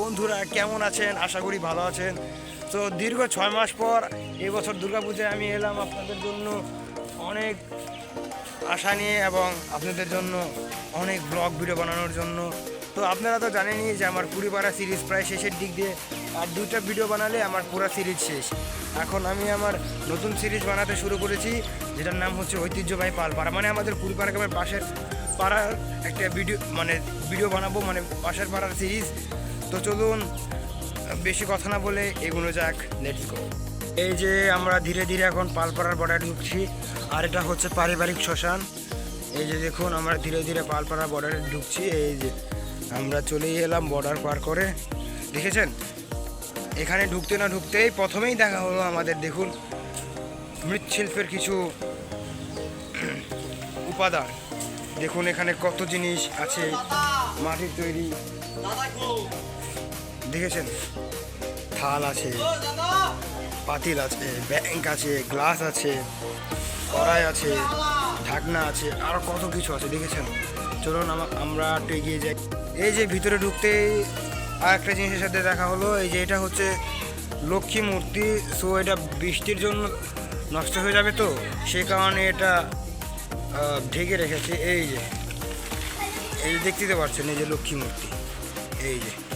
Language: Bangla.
বন্ধুরা, কেমন আছেন? আশা করি ভালো আছেন। তো দীর্ঘ ছয় মাস পর এবছর দুর্গাপূজায় আমি এলাম আপনাদের জন্য অনেক আশা নিয়ে এবং আপনাদের জন্য অনেক ব্লগ ভিডিও বানানোর জন্য। তো আপনারা তো জানেনই যে আমার কুড়িপাড়া সিরিজ প্রায় শেষের দিক দিয়ে আর দুইটা ভিডিও বানালে আমার পুরো সিরিজ শেষ। এখন আমি আমার নতুন সিরিজ বানাতে শুরু করেছি, যেটার নাম হচ্ছে ঐতিহ্যবাহী পালপাড়া। মানে আমাদের কুড়িপাড়া গ্রামের পাশের পাড়ার একটা ভিডিও মানে ভিডিও বানাবো মানে পাশের পাড়ার সিরিজ তো চলুন, বেশি কথা না বলে এগুলো যাক লেটস গো এই যে আমরা ধীরে ধীরে এখন পালপাড়ার বর্ডারে ঢুকছি, আর এটা হচ্ছে পারিবারিক শ্মশান। এই যে দেখুন, আমরা ধীরে ধীরে পালপাড়ার বর্ডারে ঢুকছি, এই যে আমরা চলেই এলাম বর্ডার পার করে। দেখেছেন? এখানে ঢুকতে না ঢুকতেই প্রথমেই দেখা হলো আমাদের, দেখুন, মৃৎশিল্পের কিছু উপাদান। দেখুন এখানে কত জিনিস আছে, মাটির তৈরি। দেখেছেন? থাল আছে, পাতিল আছে, ব্যাংক আছে, গ্লাস আছে, কড়াই আছে, ঢাকনা আছে আরও কত কিছু আছে, দেখেছেন? চলুন আমা- আমরা একটু এগিয়ে যাই। এই যে ভিতরে ঢুকতেই আর একটা জিনিসের সাথে দেখা হলো, এই যে এটা হচ্ছে লক্ষ্মী মূর্তি সো এটা বৃষ্টির জন্য নষ্ট হয়ে যাবে তো? সে কারণে এটা ঢেকে রেখেছে, এই যে। এই দেখতে তো পাচ্ছেন, এই যে লক্ষ্মী মূর্তি, এই যে।